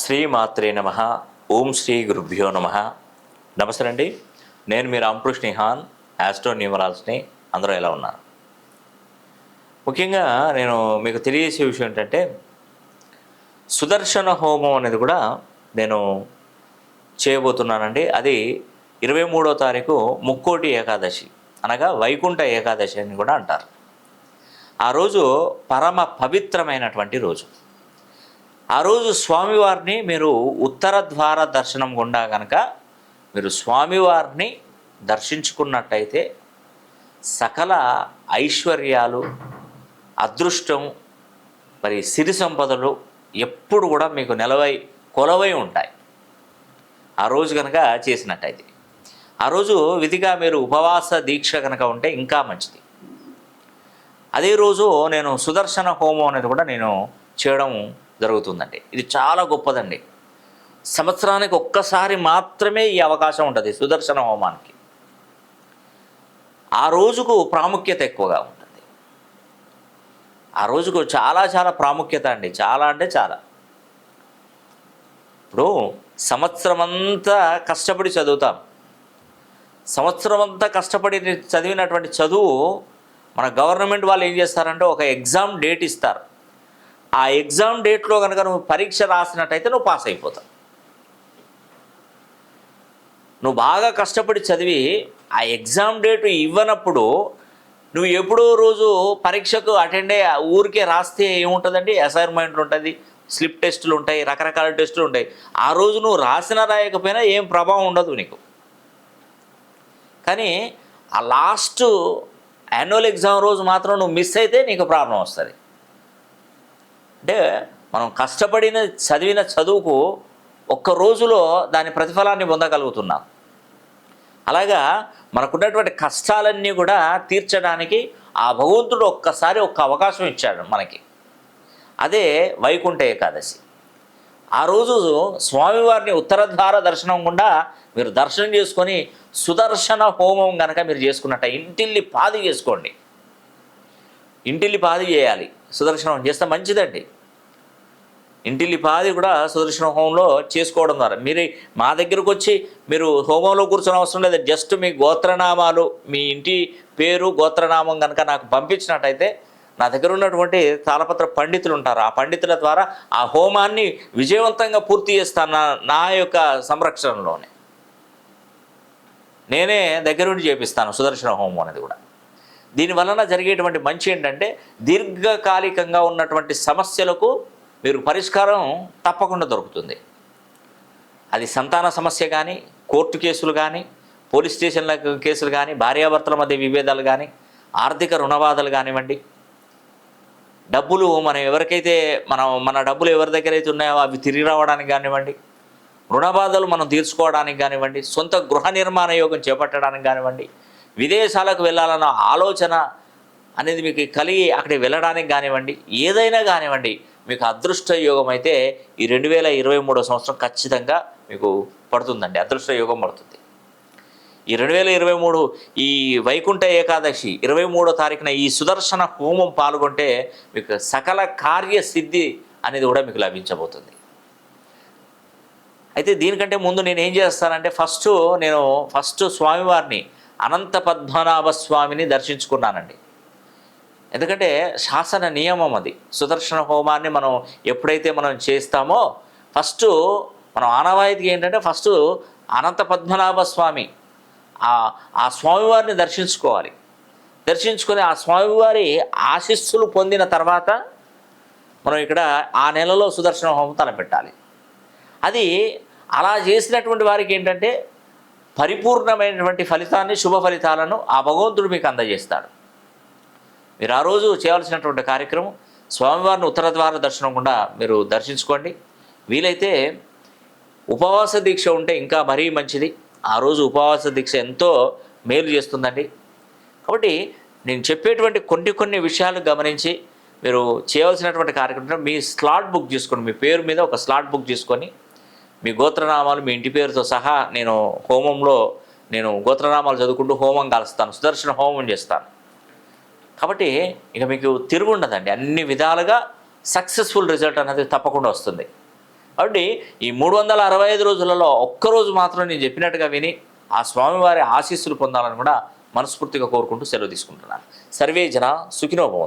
శ్రీమాత్రే నమ. ఓం శ్రీ గురుభ్యో నమ. నమస్తే అండి నేను మీ రామకృష్ణ నిహాన్ యాస్ట్రో న్యూమరాల్స్ని అందరూ ఎలా ఉన్నారు? ముఖ్యంగా నేను మీకు తెలియజేసే విషయం ఏంటంటే సుదర్శన హోమం అనేది కూడా నేను చేయబోతున్నానండి. అది ఇరవై మూడో తారీఖు ముక్కోటి ఏకాదశి అనగా వైకుంఠ ఏకాదశి అని కూడా అంటారు. ఆ రోజు పరమ పవిత్రమైనటువంటి రోజు. ఆ రోజు స్వామివారిని మీరు ఉత్తర ద్వార దర్శనం గుండా కనుక మీరు స్వామివారిని దర్శించుకున్నట్టయితే సకల ఐశ్వర్యాలు అదృష్టం మరి సిరి సంపదలు ఎప్పుడు కూడా మీకు నిలవై కొలవై ఉంటాయి. ఆ రోజు కనుక చేసినట్టయితే. ఆ రోజు విధిగా మీరు ఉపవాస దీక్ష కనుక ఉంటే ఇంకా మంచిది. అదే రోజు నేను సుదర్శన హోమం అనేది కూడా నేను చేయడం జరుగుతుందండి. ఇది చాలా గొప్పదండి. సంవత్సరానికి ఒక్కసారి మాత్రమే ఈ అవకాశం ఉంటుంది సుదర్శన హోమానికి. ఆ రోజుకు ప్రాముఖ్యత ఎక్కువగా ఉంటుంది. ఆ రోజుకు చాలా చాలా ప్రాముఖ్యత అండి. చాలా అంటే చాలా. ఇప్పుడు సంవత్సరం అంతా కష్టపడి చదువుతాం. సంవత్సరం అంతా కష్టపడి చదివినటువంటి చదువు మన గవర్నమెంట్ వాళ్ళు ఏం చేస్తారంటే ఒక ఎగ్జామ్ డేట్ ఇస్తారు. ఆ ఎగ్జామ్ డేట్లో కనుక నువ్వు పరీక్ష రాసినట్టయితే నువ్వు పాస్ అయిపోతావు. నువ్వు బాగా కష్టపడి చదివి ఆ ఎగ్జామ్ డేట్ ఇవ్వనప్పుడు నువ్వు ఎప్పుడో రోజు పరీక్షకు అటెండ్ అయ్యి ఊరికే రాస్తే ఏముంటుందండి? అసైన్మెంట్లు ఉంటుంది స్లిప్ టెస్టులు ఉంటాయి రకరకాల టెస్టులు ఉంటాయి. ఆ రోజు నువ్వు రాసినా రాయకపోయినా ఏం ప్రభావం ఉండదు నీకు. కానీ ఆ లాస్ట్ యాన్యువల్ ఎగ్జామ్ రోజు మాత్రం నువ్వు మిస్ అయితే నీకు ప్రాబ్లం వస్తుంది. అంటే మనం కష్టపడిన చదివిన చదువుకు ఒక్క రోజులో దాని ప్రతిఫలాన్ని పొందగలుగుతున్నాం. అలాగా మనకున్నటువంటి కష్టాలన్నీ కూడా తీర్చడానికి ఆ భగవంతుడు ఒక్కసారి ఒక్క అవకాశం ఇచ్చాడు మనకి. అదే వైకుంఠ ఏకాదశి. ఆ రోజు స్వామివారిని ఉత్తరద్వార దర్శనం గుండా మీరు దర్శనం చేసుకొని సుదర్శన హోమం కనుక మీరు చేసుకున్నట్ట ఇంటిల్లి పాది చేసుకోండి. ఇంటిల్లి పాది చేయాలి. సుదర్శనం చేస్తే మంచిదండి. ఇంటిల్లి పాది కూడా సుదర్శన హోమంలో చేసుకోవడం ద్వారా. మీరు మా దగ్గరకు వచ్చి మీరు హోమంలో కూర్చొని అవసరం లేదు. జస్ట్ మీ గోత్రనామాలు మీ ఇంటి పేరు గోత్రనామం కనుక నాకు పంపించినట్టయితే నా దగ్గర ఉన్నటువంటి తాళపత్ర పండితులు ఉంటారు. ఆ పండితుల ద్వారా ఆ హోమాన్ని విజయవంతంగా పూర్తి చేస్తాను నా నా యొక్క సంరక్షణలోనే. నేనే దగ్గరుండి చేపిస్తాను సుదర్శన హోమం అనేది కూడా. దీని వలన జరిగేటువంటి మంచి ఏంటంటే దీర్ఘకాలికంగా ఉన్నటువంటి సమస్యలకు మీరు పరిష్కారం తప్పకుండా దొరుకుతుంది. అది సంతాన సమస్య కానీ కోర్టు కేసులు కానీ పోలీస్ స్టేషన్ల కేసులు కానీ భార్యాభర్తల మధ్య విభేదాలు కానీ ఆర్థిక రుణబాధలు కానివ్వండి డబ్బులు మనం ఎవరికైతే మనం మన డబ్బులు ఎవరి దగ్గర అయితే ఉన్నాయో అవి తిరిగి రావడానికి కానివ్వండి రుణబాధలు మనం తీర్చుకోవడానికి కానివ్వండి సొంత గృహ నిర్మాణ యోగం చేపట్టడానికి కానివ్వండి విదేశాలకు వెళ్ళాలన్న ఆలోచన అనేది మీకు కలిగి అక్కడికి వెళ్ళడానికి కానివ్వండి ఏదైనా కానివ్వండి మీకు అదృష్ట యోగం అయితే ఈ రెండు వేల ఇరవై మూడో సంవత్సరం ఖచ్చితంగా మీకు పడుతుందండి అదృష్ట యోగం పడుతుంది. ఈ రెండు వేల ఇరవై మూడు ఈ వైకుంఠ ఏకాదశి ఇరవై మూడో తారీఖున ఈ సుదర్శన హోమం పాల్గొంటే మీకు సకల కార్యసిద్ధి అనేది కూడా మీకు లభించబోతుంది. అయితే దీనికంటే ముందు నేను ఏం చేస్తానంటే ఫస్ట్ నేను ఫస్ట్ స్వామివారిని అనంత పద్మనాభ స్వామిని దర్శించుకున్నానండి. ఎందుకంటే శాసన నియమం అది. సుదర్శన హోమాన్ని మనం ఎప్పుడైతే మనం చేస్తామో ఫస్ట్ మనం ఆనవాయితీగా ఏంటంటే ఫస్ట్ అనంత పద్మనాభ స్వామి ఆ స్వామివారిని దర్శించుకోవాలి. దర్శించుకొని ఆ స్వామివారి ఆశీస్సులు పొందిన తర్వాత మనం ఇక్కడ ఆ నెలలో సుదర్శన హోమం తలపెట్టాలి. అది అలా చేసినటువంటి వారికి ఏంటంటే పరిపూర్ణమైనటువంటి ఫలితాన్ని శుభ ఫలితాలను ఆ భగవంతుడు మీకు అందజేస్తాడు. మీరు ఆ రోజు చేయాల్సినటువంటి కార్యక్రమం స్వామివారిని ఉత్తర ద్వార దర్శనం కూడా మీరు దర్శించుకోండి. వీలైతే ఉపవాస దీక్ష ఉంటే ఇంకా మరీ మంచిది. ఆ రోజు ఉపవాస దీక్ష ఎంతో మేలు చేస్తుందండి. కాబట్టి నేను చెప్పేటువంటి కొన్ని కొన్ని విషయాలు గమనించి మీరు చేయవలసినటువంటి కార్యక్రమం మీ స్లాట్ బుక్ చేసుకోండి మీ పేరు మీద ఒక స్లాట్ బుక్ చేసుకొని మీ గోత్రనామాలు మీ ఇంటి పేరుతో సహా నేను హోమంలో నేను గోత్రనామాలు చదువుకుంటూ హోమం కాలుస్తాను సుదర్శన హోమం చేస్తాను. కాబట్టి ఇక మీకు తిరుగుండదండి అన్ని విధాలుగా సక్సెస్ఫుల్ రిజల్ట్ అనేది తప్పకుండా వస్తుంది. కాబట్టి ఈ మూడు వందల అరవై ఐదు రోజులలో ఒక్కరోజు మాత్రం నేను చెప్పినట్టుగా విని ఆ స్వామివారి ఆశీస్సులు పొందాలని కూడా మనస్ఫూర్తిగా కోరుకుంటూ సెలవు తీసుకుంటున్నాను. సర్వే జన సుఖినోభవం